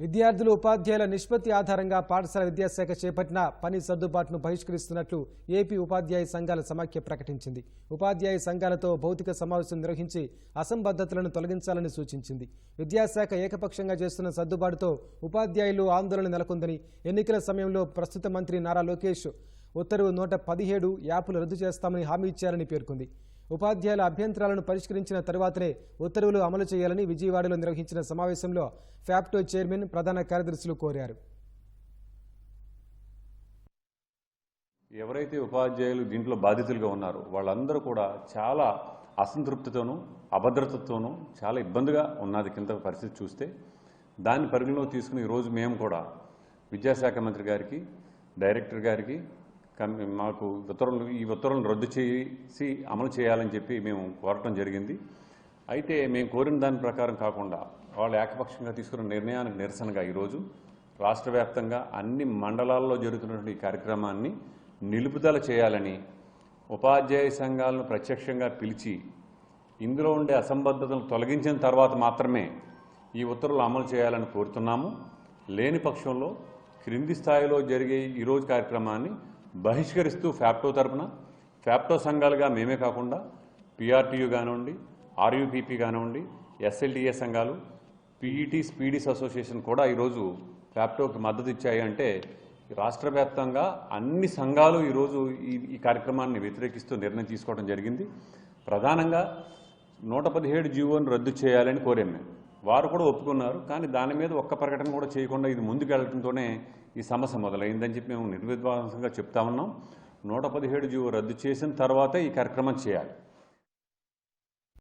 విద్యార్థులు ఉపాధ్యాయుల నిష్పత్తి ఆధారంగా పాఠశాల విద్యాశాఖ చేపట్టిన పని సర్దుబాటును బహిష్కరిస్తున్నట్లు ఏపీ ఉపాధ్యాయ సంఘాల సమాఖ్య ప్రకటించింది. ఉపాధ్యాయ సంఘాలతో భౌతిక సమావేశం నిర్వహించి అసంబద్ధతలను తొలగించాలని సూచించింది. విద్యాశాఖ ఏకపక్షంగా చేస్తున్న సర్దుబాటుతో ఉపాధ్యాయులు ఆందోళన నెలకొందని ఎన్నికల సమయంలో ప్రస్తుత మంత్రి నారా లోకేష్ ఉత్తర్వు నూట పదిహేడు యాప్లు రద్దు చేస్తామని హామీ ఇచ్చారని పేర్కొంది. ఉపాధ్యాయుల అభ్యంతరాలను పరిష్కరించిన తర్వాతనే ఉత్తర్వులు అమలు చేయాలని విజయవాడలో నిర్వహించిన సమావేశంలో ఫ్యాప్టో చైర్మన్ ప్రధాన కార్యదర్శులు కోరారు. ఎవరైతే ఉపాధ్యాయులు దీంట్లో బాధితులుగా ఉన్నారో వాళ్ళందరూ కూడా చాలా అసంతృప్తితోనూ అభద్రతతోనూ చాలా ఇబ్బందిగా ఉన్నది కింద పరిస్థితి చూస్తే దాన్ని పరిగణలో తీసుకుని ఈరోజు మేము కూడా విద్యాశాఖ మంత్రి గారికి డైరెక్టర్ గారికి కానీ మాకు ఉత్తర్వులు ఈ ఉత్తర్వులను రద్దు చేసి అమలు చేయాలని చెప్పి మేము కోరటం జరిగింది. అయితే మేము కోరిన దాని ప్రకారం కాకుండా వాళ్ళు ఏకపక్షంగా తీసుకున్న నిర్ణయానికి నిరసనగా ఈరోజు రాష్ట్ర వ్యాప్తంగా అన్ని మండలాల్లో జరుగుతున్నటువంటి ఈ కార్యక్రమాన్ని నిలుపుదల చేయాలని ఉపాధ్యాయ సంఘాలను ప్రత్యక్షంగా పిలిచి ఇందులో ఉండే అసంబద్ధతను తొలగించిన తర్వాత మాత్రమే ఈ ఉత్తర్వులు అమలు చేయాలని కోరుతున్నాము. లేని పక్షంలో క్రింది స్థాయిలో జరిగే ఈరోజు కార్యక్రమాన్ని బహిష్కరిస్తూ ఫ్యాప్టో తరపున ఫ్యాప్టో సంఘాలుగా మేమే కాకుండా పిఆర్టీయు కానివ్వండి ఆర్యూపీపీ కానివ్వండి ఎస్ఎల్టీఏ సంఘాలు పీఈటీ స్పీడీస్ అసోసియేషన్ కూడా ఈరోజు ఫ్యాప్టోకి మద్దతు ఇచ్చాయి అంటే రాష్ట్ర వ్యాప్తంగా అన్ని సంఘాలు ఈరోజు ఈ ఈ కార్యక్రమాన్ని వ్యతిరేకిస్తూ నిర్ణయం తీసుకోవడం జరిగింది. ప్రధానంగా నూట పదిహేడు జీవోను రద్దు చేయాలని కోరాం మేము. వారు కూడా ఒప్పుకున్నారు కానీ దాని మీద ఒక్క ప్రకటన కూడా చేయకుండా ఇది ముందుకెళ్ళడంతోనే ఈ సమస్య మొదలైందని చెప్పి మేము నిర్విద్వాంసంగా చెప్తా ఉన్నాం. నూట పదిహేడు జీవో రద్దు చేసిన తర్వాతే ఈ కార్యక్రమం చేయాలి.